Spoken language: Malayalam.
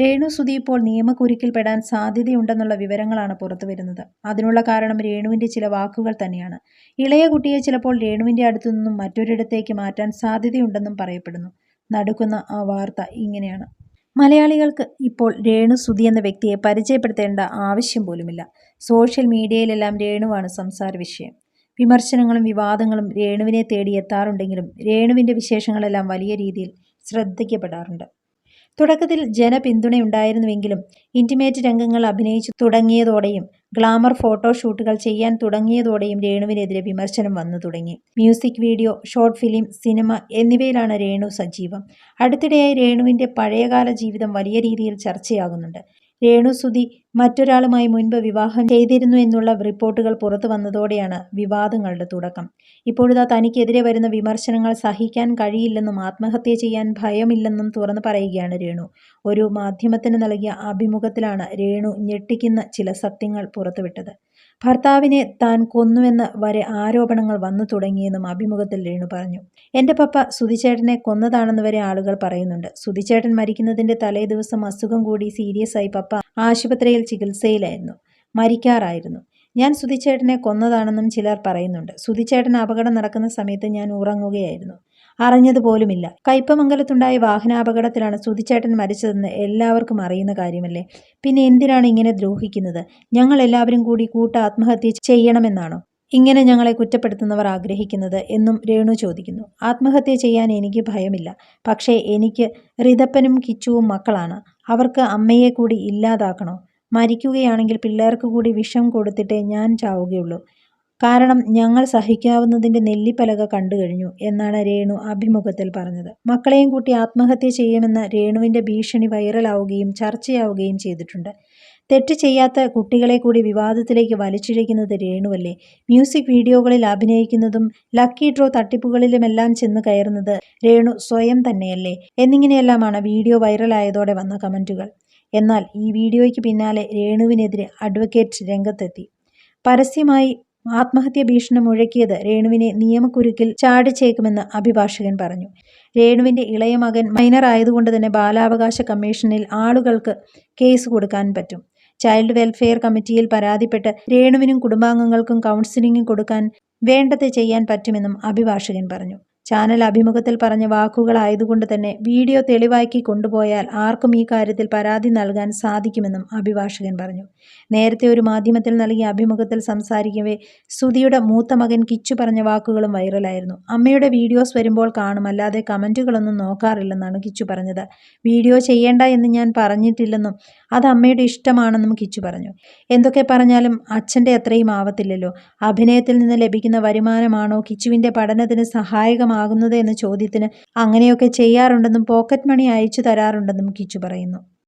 രേണു സുധി ഇപ്പോൾ നിയമക്കുരുക്കിൽപ്പെടാൻ സാധ്യതയുണ്ടെന്നുള്ള വിവരങ്ങളാണ് പുറത്തു വരുന്നത് അതിനുള്ള കാരണം രേണുവിന്റെ ചില വാക്കുകൾ തന്നെയാണ്. ഇളയ കുട്ടിയെ ചിലപ്പോൾ രേണുവിന്റെ അടുത്തു നിന്നും മറ്റൊരിടത്തേക്ക് മാറ്റാൻ സാധ്യതയുണ്ടെന്നും പറയപ്പെടുന്നു. നടുക്കുന്ന ആ വാർത്ത ഇങ്ങനെയാണ്. മലയാളികൾക്ക് ഇപ്പോൾ രേണു സുധി എന്ന വ്യക്തിയെ പരിചയപ്പെടുത്തേണ്ട ആവശ്യം പോലുമില്ല. സോഷ്യൽ മീഡിയയിലെല്ലാം രേണുവാണ് സംസാര വിഷയം. വിമർശനങ്ങളും വിവാദങ്ങളും രേണുവിനെ തേടി എത്താറുണ്ടെങ്കിലും രേണുവിന്റെ വിശേഷങ്ങളെല്ലാം വലിയ രീതിയിൽ ശ്രദ്ധിക്കപ്പെടാറുണ്ട്. തുടക്കത്തിൽ ജനപിന്തുണയുണ്ടായിരുന്നുവെങ്കിലും ഇന്റിമേറ്റ് രംഗങ്ങൾ അഭിനയിച്ചു തുടങ്ങിയതോടെയും ഗ്ലാമർ ഫോട്ടോഷൂട്ടുകൾ ചെയ്യാൻ തുടങ്ങിയതോടെയും രേണുവിനെതിരെ വിമർശനം വന്നു തുടങ്ങി. Music video short film cinema എന്നിവയിലാണ് രേണു സജീവം. അടുത്തിടെയായി രേണുവിന്റെ പഴയകാല ജീവിതം വലിയ രീതിയിൽ ചർച്ചയാകുന്നുണ്ട്. രേണു സുധി മറ്റൊരാളുമായി മുൻപ് വിവാഹം ചെയ്തിരുന്നു എന്നുള്ള റിപ്പോർട്ടുകൾ പുറത്തു വന്നതോടെയാണ് വിവാദങ്ങളുടെ തുടക്കം. ഇപ്പോഴിതാ തനിക്കെതിരെ വരുന്ന വിമർശനങ്ങൾ സഹിക്കാൻ കഴിയില്ലെന്നും ആത്മഹത്യ ചെയ്യാൻ ഭയമില്ലെന്നും തുറന്നു പറയുകയാണ് രേണു. ഒരു മാധ്യമത്തിന് നൽകിയ അഭിമുഖത്തിലാണ് രേണു ഞെട്ടിക്കുന്ന ചില സത്യങ്ങൾ പുറത്തുവിട്ടത്. ഭർത്താവിനെ താൻ കൊന്നുവെന്ന് വരെ ആരോപണങ്ങൾ വന്നു തുടങ്ങിയെന്നും അഭിമുഖത്തിൽ രേണു പറഞ്ഞു. എന്റെ പപ്പ സുധിച്ചേട്ടനെ കൊന്നതാണെന്ന് വരെ ആളുകൾ പറയുന്നുണ്ട്. സുധിച്ചേട്ടൻ മരിക്കുന്നതിന്റെ തലേ ദിവസം അസുഖം കൂടി സീരിയസ് ആയി പപ്പ ആശുപത്രിയിൽ ചികിത്സയിലായിരുന്നു. മരിക്കാറായിരുന്നു. ഞാൻ സുധിച്ചേട്ടനെ കൊന്നതാണെന്നും ചിലർ പറയുന്നുണ്ട്. സുധിച്ചേട്ടൻ അപകടം നടക്കുന്ന സമയത്ത് ഞാൻ ഉറങ്ങുകയായിരുന്നു. അറിഞ്ഞതുപോലുമില്ല കയ്പമംഗലത്തുണ്ടായ വാഹനാപകടത്തിലാണ് സുധിച്ചേട്ടൻ മരിച്ചതെന്ന് എല്ലാവർക്കും അറിയുന്ന കാര്യമല്ലേ? പിന്നെ എന്തിനാണ് ഇങ്ങനെ ദ്രോഹിക്കുന്നത്? ഞങ്ങൾ എല്ലാവരും കൂടി കൂട്ട ആത്മഹത്യ ചെയ്യണമെന്നാണോ? ഇങ്ങനെ ഞങ്ങളെ കുറ്റപ്പെടുത്തുന്നവർ ആഗ്രഹിക്കുന്നത് എന്നും രേണു ചോദിക്കുന്നു. ആത്മഹത്യ ചെയ്യാൻ എനിക്ക് ഭയമില്ല. പക്ഷേ എനിക്ക് റിതപ്പനും കിച്ചുവും മക്കളാണ്. അവർക്ക് അമ്മയെ കൂടി ഇല്ലാതാക്കണോ? മരിക്കുകയാണെങ്കിൽ പിള്ളേർക്ക് കൂടി വിഷം കൊടുത്തിട്ടേ ഞാൻ ചാവുകയുള്ളൂ. കാരണം ഞങ്ങൾ സഹിക്കാവുന്നതിന്റെ നെല്ലിപ്പലക കണ്ടു കഴിഞ്ഞു എന്നാണ് രേണു അഭിമുഖത്തിൽ പറഞ്ഞത്. മക്കളെയും കൂട്ടി ആത്മഹത്യ ചെയ്യുമെന്ന രേണുവിന്റെ ഭീഷണി വൈറലാവുകയും ചർച്ചയാവുകയും ചെയ്തിട്ടുണ്ട്. തെറ്റ് ചെയ്യാത്ത കുട്ടികളെ കൂടി വിവാദത്തിലേക്ക് വലിച്ചിഴയ്ക്കുന്നത് രേണുവല്ലേ? മ്യൂസിക് വീഡിയോകളിൽ അഭിനയിക്കുന്നതും ലക്കി ഡ്രോ തട്ടിപ്പുകളിലുമെല്ലാം ചെന്ന് കയറുന്നത് രേണു സ്വയം തന്നെയല്ലേ? എന്നിങ്ങനെയെല്ലാമാണ് വീഡിയോ വൈറലായതോടെ വന്ന കമന്റുകൾ എന്നാൽ ഈ വീഡിയോയ്ക്ക് പിന്നാലെ രേണുവിനെതിരെ അഡ്വക്കേറ്റ് രംഗത്തെത്തി. പരസ്യമായി ആത്മഹത്യ ഭീഷണി മുഴക്കിയത് രേണുവിനെ നിയമക്കുരുക്കിൽ ചാടിച്ചേക്കുമെന്ന് അഭിഭാഷകൻ പറഞ്ഞു. രേണുവിന്റെ ഇളയ മകൻ മൈനർ ആയതുകൊണ്ട് തന്നെ ബാലാവകാശ കമ്മീഷനിൽ ആളുകൾക്ക് കേസ് കൊടുക്കാൻ പറ്റും. ചൈൽഡ് വെൽഫെയർ കമ്മിറ്റിയിൽ പരാതിപ്പെട്ട് രേണുവിനും കുടുംബാംഗങ്ങൾക്കും കൗൺസിലിംഗ് കൊടുക്കാൻ വേണ്ടത് ചെയ്യാൻ പറ്റുമെന്നും അഭിഭാഷകൻ പറഞ്ഞു. ചാനൽ അഭിമുഖത്തിൽ പറഞ്ഞ വാക്കുകളായതുകൊണ്ട് തന്നെ വീഡിയോ തെളിവാക്കി കൊണ്ടുപോയാൽ ആർക്കും ഈ കാര്യത്തിൽ പരാതി നൽകാൻ സാധിക്കുമെന്നും അഭിഭാഷകൻ പറഞ്ഞു. നേരത്തെ ഒരു മാധ്യമത്തിൽ നൽകിയ അഭിമുഖത്തിൽ സംസാരിക്കവേ സുധിയുടെ മൂത്ത മകൻ കിച്ചു പറഞ്ഞ വാക്കുകളും വൈറലായിരുന്നു. അമ്മയുടെ വീഡിയോസ് വരുമ്പോൾ കാണും അല്ലാതെ കമന്റുകളൊന്നും നോക്കാറില്ലെന്നാണ് കിച്ചു പറഞ്ഞത്. വീഡിയോ ചെയ്യേണ്ട എന്ന് ഞാൻ പറഞ്ഞിട്ടില്ലെന്നും അത് അമ്മയുടെ ഇഷ്ടമാണെന്നും കിച്ചു പറഞ്ഞു. എന്തൊക്കെ പറഞ്ഞാലും അച്ഛന്റെ അത്രയും ആവത്തില്ലല്ലോ. അഭിനയത്തിൽ നിന്ന് ലഭിക്കുന്ന വരുമാനമാണോ കിച്ചുവിന്റെ പഠനത്തിന് സഹായകമാകുന്നത് എന്ന ചോദ്യത്തിന് അങ്ങനെയൊക്കെ ചെയ്യാറുണ്ടെന്നും പോക്കറ്റ് മണി അയച്ചു തരാറുണ്ടെന്നും കിച്ചു പറയുന്നു.